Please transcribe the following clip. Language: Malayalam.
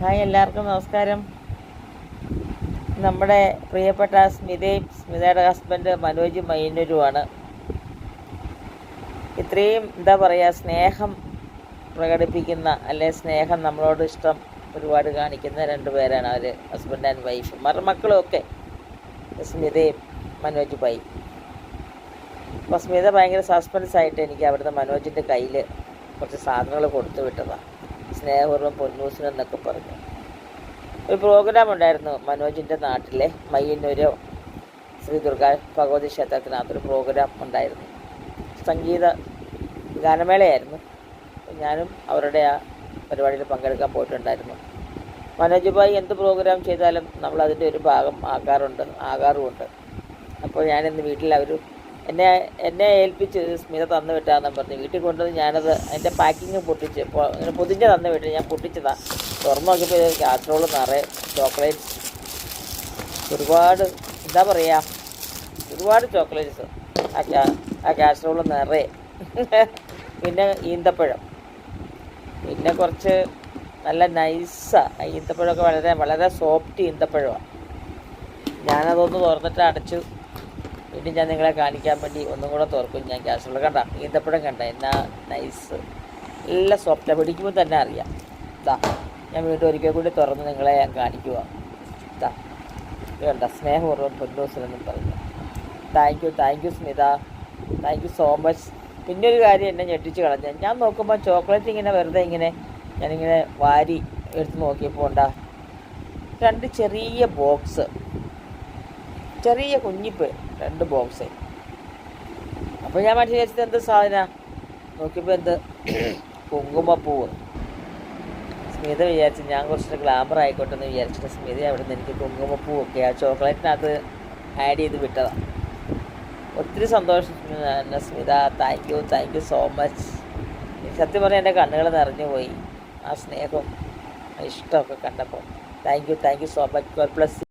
ഹായ് എല്ലാവർക്കും നമസ്കാരം. നമ്മുടെ പ്രിയപ്പെട്ട സ്മിതയും സ്മിതയുടെ ഹസ്ബൻഡ് മനോജ് മൈനൂരുമാണ് ഇത്രയും എന്താ പറയുക സ്നേഹം പ്രകടിപ്പിക്കുന്ന അല്ലെ സ്നേഹം നമ്മളോട് ഇഷ്ടം ഒരുപാട് കാണിക്കുന്ന രണ്ട് പേരാണ് അവർ ഹസ്ബൻഡ് ആൻഡ് വൈഫ് മക്കളും ഒക്കെ. സ്മിതയും മനോജ് പൈ. അപ്പോൾ സ്മിത ഭയങ്കര സസ്പെൻസ് ആയിട്ട് എനിക്ക് അവിടുന്ന് മനോജിന്റെ കയ്യിൽ കുറച്ച് സാധനങ്ങൾ കൊടുത്തു വിട്ടതാണ് സ്നേഹപൂർവം പൊന്നൂസിനെന്നൊക്കെ പറഞ്ഞു. ഒരു പ്രോഗ്രാം ഉണ്ടായിരുന്നു മനോജിന്റെ നാട്ടിലെ മയ്യന്നൂര് ശ്രീ ദുർഗാ ഭഗവതി ക്ഷേത്രത്തിനകത്തൊരു പ്രോഗ്രാം ഉണ്ടായിരുന്നു. സംഗീത ഗാനമേളയായിരുന്നു. ഞാനും അവരുടെ ആ പരിപാടിയിൽ പങ്കെടുക്കാൻ പോയിട്ടുണ്ടായിരുന്നു. മനോജ് ഭായി എന്ത് പ്രോഗ്രാം ചെയ്താലും നമ്മൾ അതിന്റെ ഒരു ഭാഗം ആകാറുണ്ട് ആകാറുമുണ്ട്. അപ്പോൾ ഞാനിന്ന് വീട്ടിൽ അവർ എന്നെ എന്നെ ഏൽപ്പിച്ച് സ്മിത തന്നു വിട്ടാന്ന് പറഞ്ഞു വീട്ടിൽ കൊണ്ടുവന്ന് ഞാനത് അതിന്റെ പാക്കിങ് പൊട്ടിച്ച് ഇങ്ങനെ പൊതിഞ്ഞ് തന്നു വിട്ട് ഞാൻ പൊട്ടിച്ചതാണ് തുറന്നു നോക്കിയപ്പോൾ കാസറോൾ നിറയെ ചോക്ലേറ്റ്സ്. ഒരുപാട് എന്താ പറയുക ഒരുപാട് ചോക്ലേറ്റ്സ് ആ കാ ആ കാസറോൾ നിറയെ. പിന്നെ ഈന്തപ്പഴം. പിന്നെ കുറച്ച് നല്ല നൈസാണ് ഈന്തപ്പഴമൊക്കെ വളരെ വളരെ സോഫ്റ്റ് ഈന്തപ്പഴമാണ് ഞാനതൊന്ന് തുറന്നിട്ട് അടച്ചു പിന്നെ ഞാൻ നിങ്ങളെ കാണിക്കാൻ വേണ്ടി ഒന്നും കൂടെ തുറക്കും. ഞാൻ ഗ്യാസുള്ള കണ്ട ഈന്തപ്പഴം കണ്ട. എന്നാ നൈസ് നല്ല സോഫ്റ്റ് പിടിക്കുമ്പോൾ തന്നെ അറിയാം. ഇതാ ഞാൻ വീണ്ടും ഒരിക്കൽ കൂടി തുറന്ന് നിങ്ങളെ ഞാൻ കാണിക്കുക ഇതാ വേണ്ട സ്നേഹപൂർവം പൊന്നൂസിനെന്നും പറഞ്ഞു. Thank you thank you Smitha. Thank you so much പിന്നെ ഒരു കാര്യം എന്നെ ഞെട്ടിച്ച് കളഞ്ഞ. ഞാൻ നോക്കുമ്പോൾ ചോക്ലേറ്റ് ഇങ്ങനെ വെറുതെ ഇങ്ങനെ ഞാനിങ്ങനെ വാരി എടുത്ത് നോക്കിയപ്പോൾ ഉണ്ടാ? രണ്ട് ചെറിയ ബോക്സ് ചെറിയ കുഞ്ഞിപ്പ് രണ്ട് ബോക്സ് അപ്പോൾ ഞാൻ മനസ്സിൽ വിചാരിച്ചത് എന്ത് സാധന? നോക്കിയപ്പോൾ എന്ത്? കുങ്കുമപ്പൂവ്. സ്മിത വിചാരിച്ചു ഞാൻ കുറച്ച് ഗ്ലാമർ ആയിക്കോട്ടെ എന്ന് വിചാരിച്ചിട്ട് സ്മിത അവിടെ നിന്ന് എനിക്ക് കുങ്കുമപ്പൂവൊക്കെ ആ ചോക്ലേറ്റിനകത്ത് ആഡ് ചെയ്ത് വിട്ടതാണ് ഒത്തിരി സന്തോഷം എന്നെ Smitha. Thank you thank you so much സത്യം പറഞ്ഞാൽ എന്റെ കണ്ണുകൾ നിറഞ്ഞു പോയി. ആ സ്നേഹവും ആ ഇഷ്ടമൊക്കെ കണ്ടപ്പോൾ thank you thank you so much God bless